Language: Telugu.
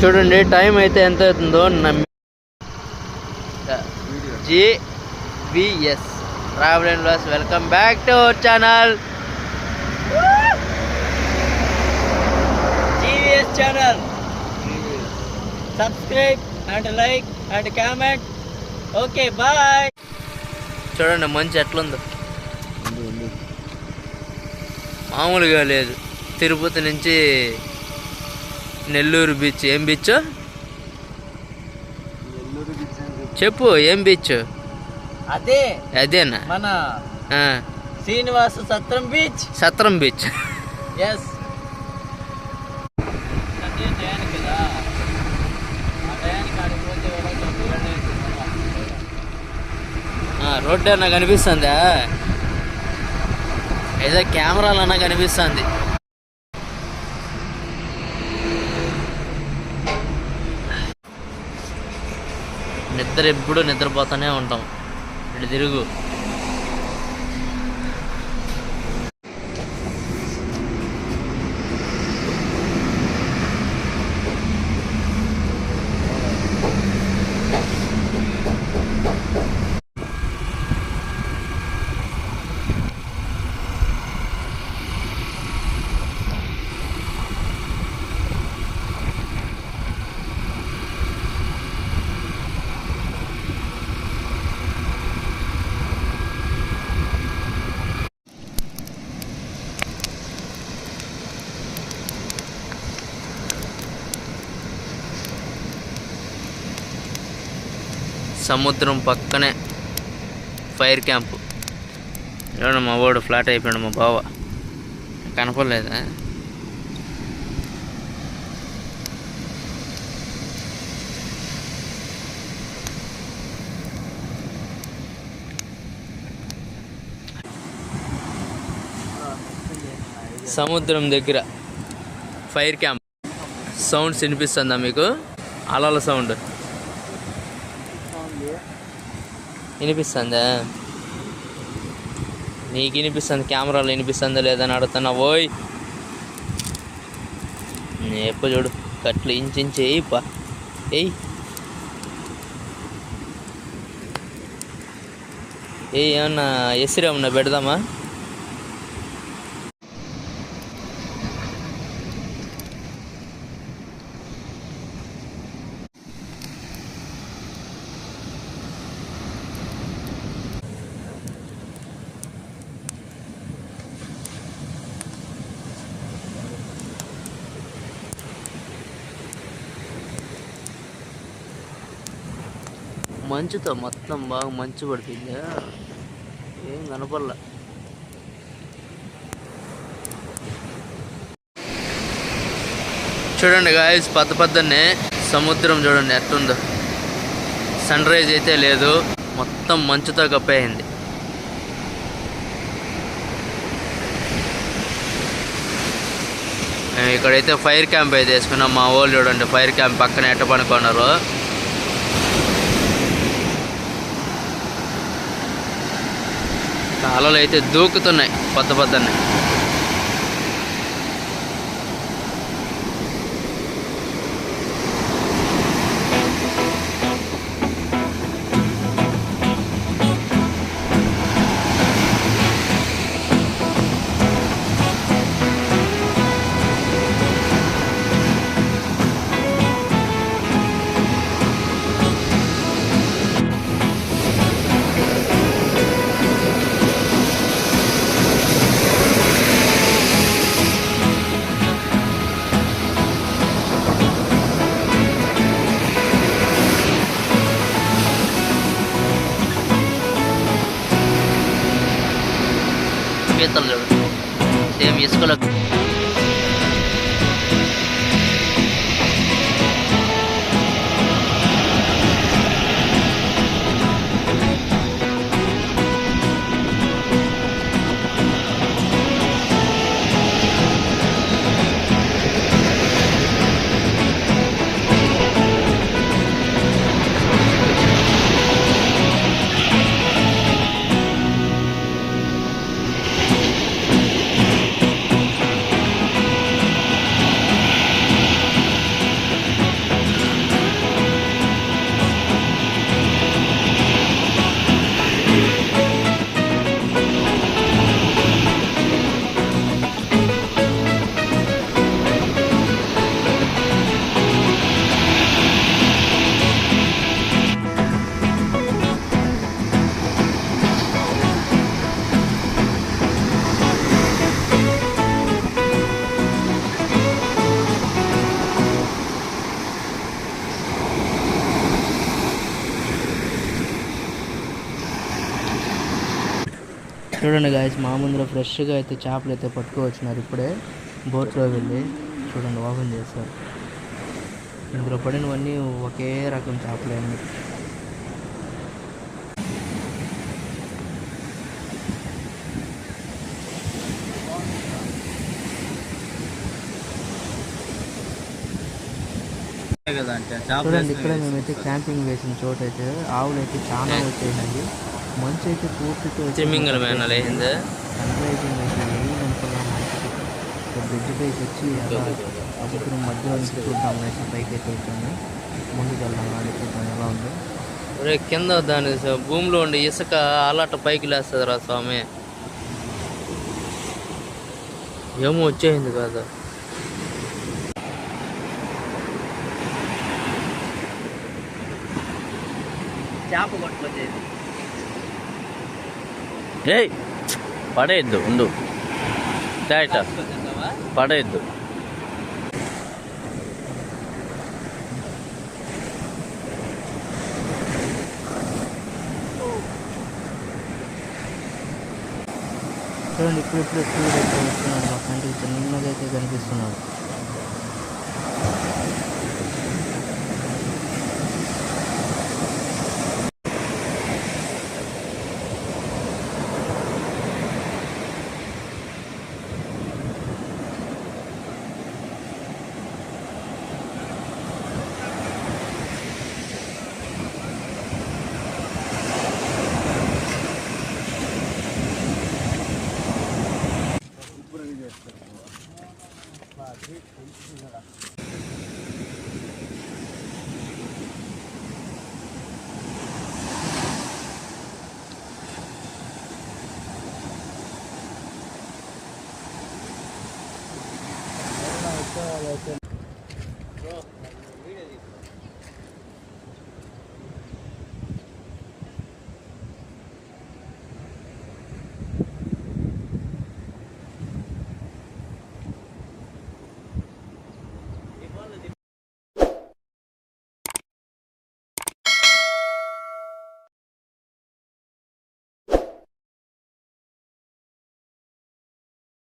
చూడండి టైం అయితే ఎంత అవుతుందో నమ్మి GVS travel and loss welcome back to our channel GVS channel subscribe and like and comment okay bye చూడండి మంచి ఎట్లుందో. మామూలుగా లేదు. తిరుపతి నుంచి నెల్లూరు బీచ్ ఏం బీచ్? చెప్పు ఏం బీచ్? అదే. అదేనా? మన శ్రీనివాస సత్రం బీచ్. సత్రం బీచ్. ఎస్ రోడ్డు అన్న కనిపిస్తుందా? ఏదో కెమెరాలు అన్న కనిపిస్తుంది. నిద్ర ఎప్పుడు నిద్రపోతూనే ఉంటాం. ఇటు తిరుగు. సముద్రం పక్కనే ఫైర్ క్యాంపు. చూడండి మా వాడు ఫ్లాట్ అయిపోయాడు మా బావ. కనపడలేదా? సముద్రం దగ్గర ఫైర్ క్యాంప్. సౌండ్స్ వినిపిస్తుందా మీకు? అలల సౌండ్. వినిపిస్తుందా? నీకు వినిపిస్తుంది కెమెరాలో వినిపిస్తుందా లేదని అడుగుతున్నా. ఓయ్! ఎప్పుడు చూడు కట్లు ఇంచించి ఎయ్యి పా. ఏయ్! ఏమన్నా ఎసిరేమన్నా పెడదామా? మంచుతో మొత్తం బాగా మంచు పడుతుంది. ఏం కనపడలే. చూడండి గాయస్ పెద్ద పెద్దనే సముద్రం చూడండి ఎట్టుందో. సన్ రైజ్ అయితే లేదు మొత్తం మంచుతో కప్పేయింది మేము ఇక్కడైతే ఫైర్ క్యాంప్ అయితే వేసుకున్నాం. మా వాళ్ళు చూడండి ఫైర్ క్యాంప్ పక్కన ఎట్ట పనుకున్నారు అలలు అయితే దూకుతున్నాయి పొద్దు పొద్దున్నే. ఇసుకలో చూడండి గాయస్ మా ముందులో ఫ్రెష్గా అయితే చేపలు అయితే పట్టుకోవచ్చినారు ఇప్పుడే. బోట్లో వెళ్ళి చూడండి ఓపెన్ చేస్తారు ఇందులో పడినవన్నీ ఒకే రకం చేపలే అన్ని కదా అంటే చూడండి ఇక్కడ మేమైతే క్యాంపింగ్ వేసిన చోట అయితే ఆవులు అయితే చాలా వచ్చేసింది. మంచి సన్రైజింగ్ అయితే ఏం అనుకున్నాం మంచిది బ్రిడ్జ్ పైకి వచ్చి అలా సముద్రం మధ్యలో నుంచి చూద్దాం అనేసి పైకి అయితే వచ్చాము. ముందుకు వెళ్దాం అని చూద్దాం ఎలా ఉందో. ఒరే కింద దాని స- భూమిలో ఉండే ఇసుక అలాట పైకి లేస్తుంది రా స్వామి. ఏమో వచ్చేసింది కాదు. చేప కొట్టుకొచ్చేది ఏయ్ పడేయద్దు ఉండు డైట పడేయద్దు చూడండి ఇప్పుడు ఇప్పుడు కంటికి చిన్నగా అయితే కనిపిస్తున్నాడు